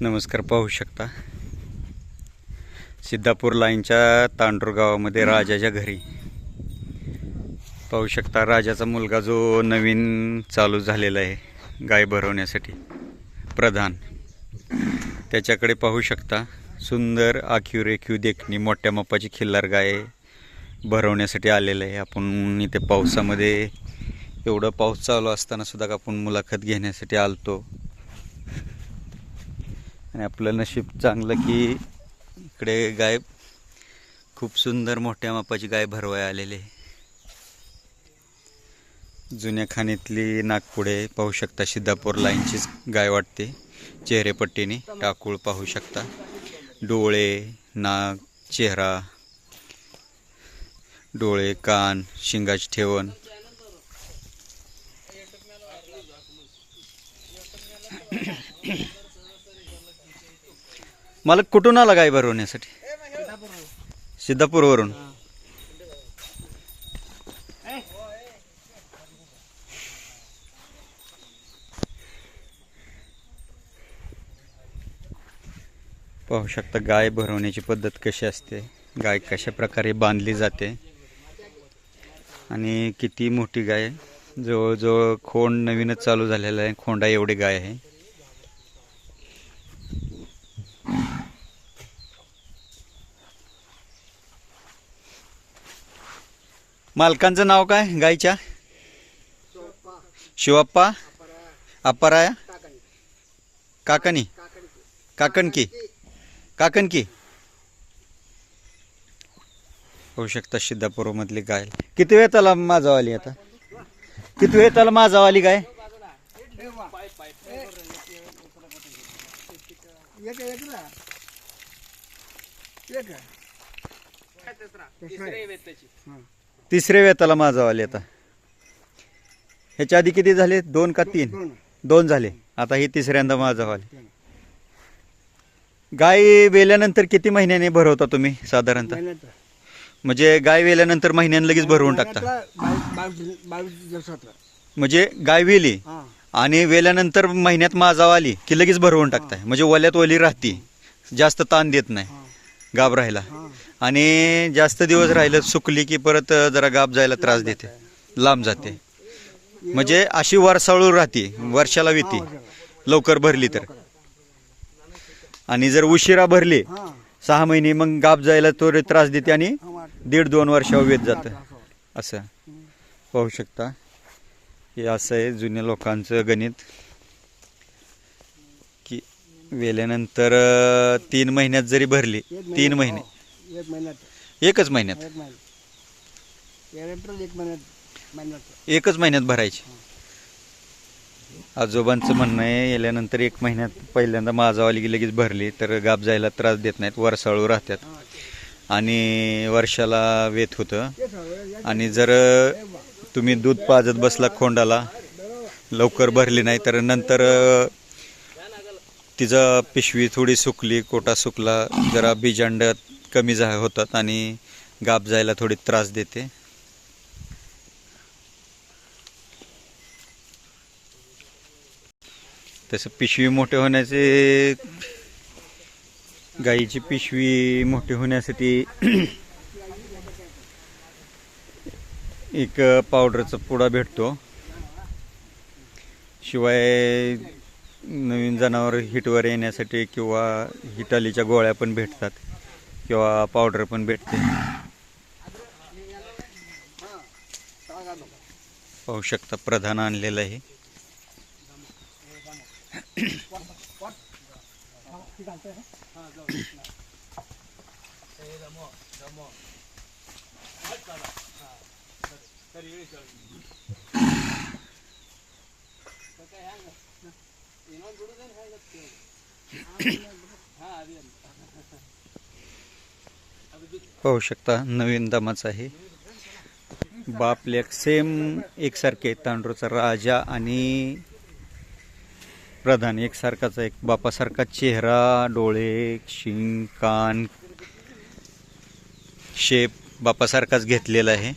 नमस्कार पाहू शकता. सिद्धापूर लाईनच्या तांडूर गावामध्ये राजाच्या घरी. पाहू शकता राजाचा मुलगा जो नवीन चालू झालेला आहे गाय भरवण्यासाठी. प्रधान. त्याच्याकडे पाहू शकता सुंदर आखीव रेखीव देखणी मोठ्या मापाची खिल्लार गाय भरवण्यासाठी आलेलं आहे. आपण इथे पावसामध्ये एवढं पाऊस चालू असताना सुद्धा आपण मुलाखत घेण्यासाठी आलतो. आणि आपलं नशीब चांगलं की इकडे गाय खूप सुंदर मोठ्या मापाची गाय भरवाय आलेली जुन्या खाणीतली नागपुडे पाहू शकता सिद्धापूर लाईनचीच गाय वाटते चेहरेपट्टीने टाकूळ पाहू शकता. डोळे नाक चेहरा डोळे कान शिंगाची ठेवण. मला कुठून आला गाय भरवण्यासाठी सिद्धापूरवरून. पाहू शकता गाय भरवण्याची पद्धत कशी असते? गाय कशा प्रकारे बांधली जाते? आणि किती मोठी गाय? जवळजवळ खोंड नवीनच चालू झालेला आहे. खोंडा एवढी गाय आहे. मालकांचं नाव काय? गायच्या शिवप्पा. अप्पाराया. काकणी. काकणकी. काकणकी. होऊ शकता सिद्धापूरमधली गाय. किती वेळ त्याला माझावाली आता? किती वेळ त्याला माझावाली गाय? एक एक ना. एक तिसऱ्या वेताला माझावाली आता. ह्याच्या आधी किती झाले? दोन का तीन? दोन. झाले. आता ही तिसऱ्यांदा माझावाली. गाय वेल्यानंतर किती महिन्याने भरवता तुम्ही साधारणतः? म्हणजे गाय वेल्यानंतर महिन्याने लगेच भरवून टाकता? म्हणजे गाय वेली आणि वेल्यानंतर महिन्यात माझाव आली की लगेच भरवून टाकताय? म्हणजे ओल्यात ओली राहते. जास्त ताण देत नाही. गाब राहायला. हा. आणि जास्त दिवस राहिलं सुकली की परत जरा गाब जायला त्रास देते. लांब जाते. म्हणजे अशी वरसाळू राहते वर्षाला येते लवकर भरली तर. आणि जर उशिरा भरली हा. सहा महिने मग गाब जायला थोडे त्रास देते आणि हा. दीड दोन वर्षावर येत जातं. असं. पाहू शकता. हे असं आहे जुन्या लोकांचं गणित. की वेल्यानंतर तीन महिन्यात जरी भरली तीन महिने. हो. एक महिन्यात. एकच महिन्यात? एक महिन्यात. एरेक्टर एक महिन्यात महिन्यात. एकच महिन्यात भरायची. आजोबांचं म्हणणं आहे गेल्यानंतर एक महिन्यात पहिल्यांदा माझावाली की लगेच भरली तर गाब जायला त्रास देत नाहीत वरसाळू राहतात. आणि वर्षाला वेत होतं. आणि जर तुम्ही दूध पाजत बसला खोंडाला लवकर भरली नाही तर नंतर तिचं पिशवी थोडी सुकली कोटा सुकला जरा बीजांड कमी जा होतात आणि गाप जायला थोडी त्रास देते. तसं पिशवी मोठे होण्याचे गाईची पिशवी मोठी होण्यासाठी एक पावडरचा पुडा भेटतो. शिवाय नवीन जनावर हिटवर येण्यासाठी किंवा हिटालीच्या गोळ्या पण भेटतात. किंवा पावडर पण भेटते. पाहू शकता प्रधान आणलेलं आहे. पाहू शकता नवीन दमाचा आहे. बापलेक सेम एकसारखे तांडूरचा राजा आणि प्रधान एकसारखाच एक बापासारखा चेहरा डोळे शिंग कान शेप बापासारखाच घेतलेला आहे.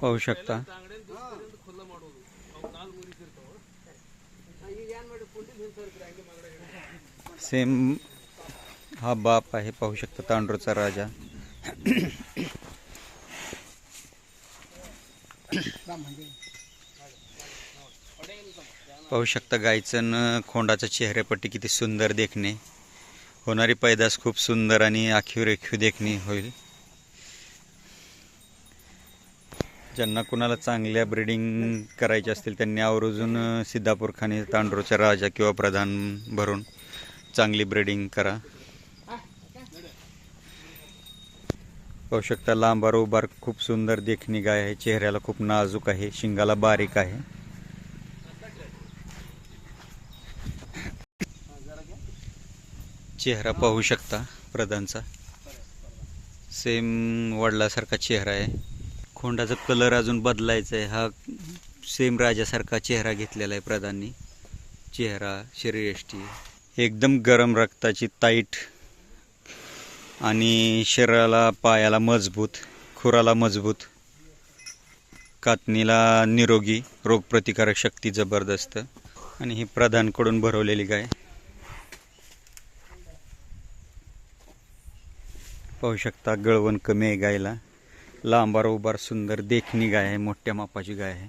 पाहू शकता. सेम हा बाप आहे पाहू शकता तांडूरचा राजा. पाहू शकता गायचं न खोंडाचा चेहऱ्यापट्टी किती सुंदर देखणे. होणारी पैदास खूप सुंदर आणि आखीव रेखीव देखणी होईल. ज्यांना कुणाला चांगल्या ब्रीडिंग करायचे असतील त्यांनी आवर्जून सिद्धापूर खाने तांडूरचा राजा किंवा प्रधान भरून चांगली ब्रीडिंग करा. पाहू शकता लांबार उबार खूप सुंदर देखणी गाय आहे. चेहऱ्याला खूप नाजूक आहे. शिंगाला बारीक आहे. चेहरा पाहू शकता प्रधानचा. सेम वडलासारखा चेहरा आहे. खोंडाचा कलर अजून बदलायचा आहे. हा सेम राजासारखा चेहरा घेतलेला आहे प्रधाननी. चेहरा शरीरयष्टी एकदम गरम रक्ताची ताईट आणि शरीराला पायाला मजबूत खुराला मजबूत कातणीला निरोगी रोगप्रतिकारक शक्ती जबरदस्त. आणि ही प्रधानकडून भरवलेली गाय. पाहू शकता गळवण कमी आहे गायला. लांबार उबार सुंदर देखणी गाय आहे मोठ्या मापाची गाय आहे.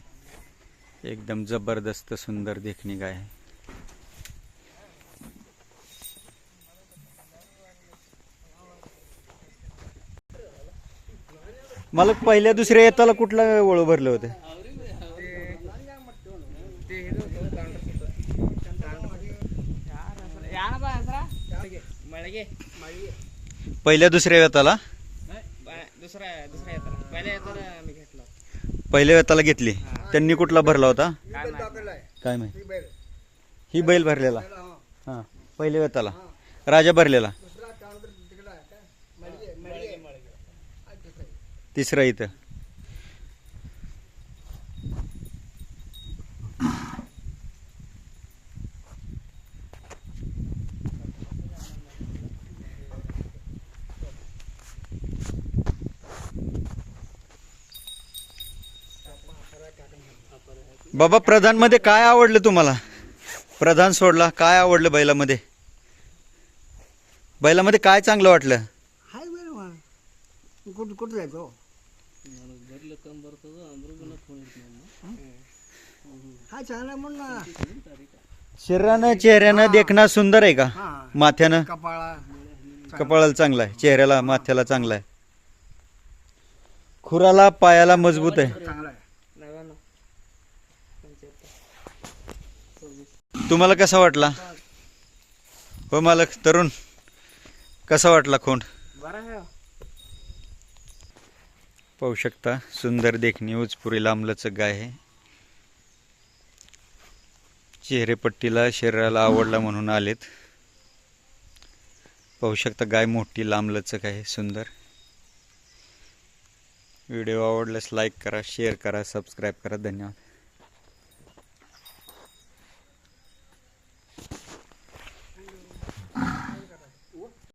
एकदम जबरदस्त सुंदर देखणी गाय आहे. मला पहिल्या दुसऱ्या येताला कुठला ओळू भरले होते? मळगे पहिल्या दुसऱ्या येताला? दुसरा दुसरा येताना पहिल्या येताना मी घेतला. पहिल्या घेतली त्यांनी कुठला भरला होता? काय माहिती? काय माहिती ही बैल भरलेला. हां पहिल्या वेताला राजा भरलेला. तिसरा इथं. बाबा प्रधानमध्ये काय आवडलं तुम्हाला? प्रधान सोडला काय आवडलं बैलामध्ये? बैलामध्ये काय चांगलं वाटलं? हाय कुठं कुठं जायचं हो? हा? चांगला म्हणून ना. शरीरानं चेहऱ्यानं देखणं सुंदर आहे का? हा. माथ्यानं? कपाळा कपाळाला चांगला आहे. चेहऱ्याला माथ्याला चांगला आहे. खुराला पायाला मजबूत आहे. चांगला आहे. तुम्हाला कसा वाटला? हो मालक तरुण. कसा वाटला खोंड? बरं आहे. पाहू शकता. सुंदर देखणी उजपुरी लांबलचक गाय. आहे चेहरेपट्टीला शरीराला आवडला म्हणून आलेत. पाहू शकता गाय मोठी लांबलचक आहे सुंदर. व्हिडिओ आवडल्यास लाईक करा शेअर करा सबस्क्राईब करा. धन्यवाद.